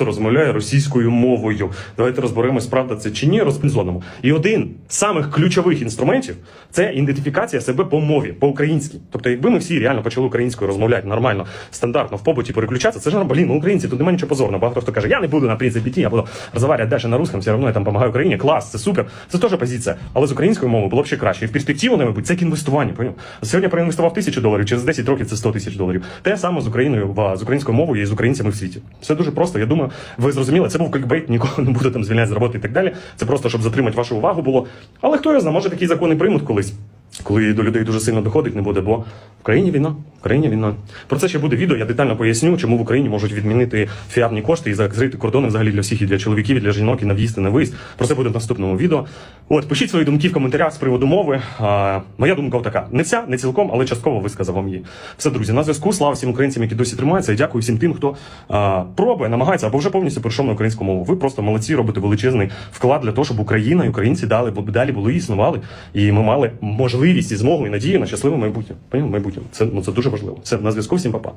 розмовляє російською мовою. Давайте розберемось, правда це чи ні, розпізонимо. І один з самих ключових інструментів це ідентифікація себе по мові, по-українськи. Тобто, якби ми всі реально почали українською розмовляти нормально, стандартно в побуті переключатися, це ж нормально. Блін, ми українці, тут немає нічого позорного. Багато хто каже, я не буду на принципі я буду розмовляти далі на русском, все одно я там допомагаю Україні. Клас, це супер. Це теж позиція. Але з українською мовою було б ще краще. І в перспективу, мабуть, це інвестування. Поняв? Сьогодні проінвестував тисячу доларів, через 10 років це 100 тисяч доларів. Те саме з Україною, з українською мовою і з українцями в світі. Все дуже просто. Я думаю, ви зрозуміли. Це був клікбейт, нікого не буде там звільняти з роботи і так далі. Це просто щоб затримати вашу увагу було. Але хто я знає, може такі закони приймуть колись. Коли до людей дуже сильно доходить, не буде, бо в країні війна, в країні війна. Про це ще буде відео. Я детально поясню, чому в Україні можуть відмінити фіатні кошти і закрити кордони взагалі для всіх і для чоловіків, і для жінок, і на в'їзд, і на виїзд. Про це буде в наступному відео. От пишіть свої думки в коментарях з приводу мови. А, моя думка така: не вся, не цілком, але частково висказав вам її. Все, друзі, на зв'язку. Слава всім українцям, які досі тримаються, і дякую всім тим, хто а, пробує, намагається або вже повністю перейшов на українську мову. Ви просто молодці, робите величезний вклад для того, щоб Україна і українці дали, далі були існували, і ми мали можливість і змогу і надію на щасливе майбутнє. Поняв? Майбутнє. Це ну це дуже важливо. Це на зв'язку. Всім па-па.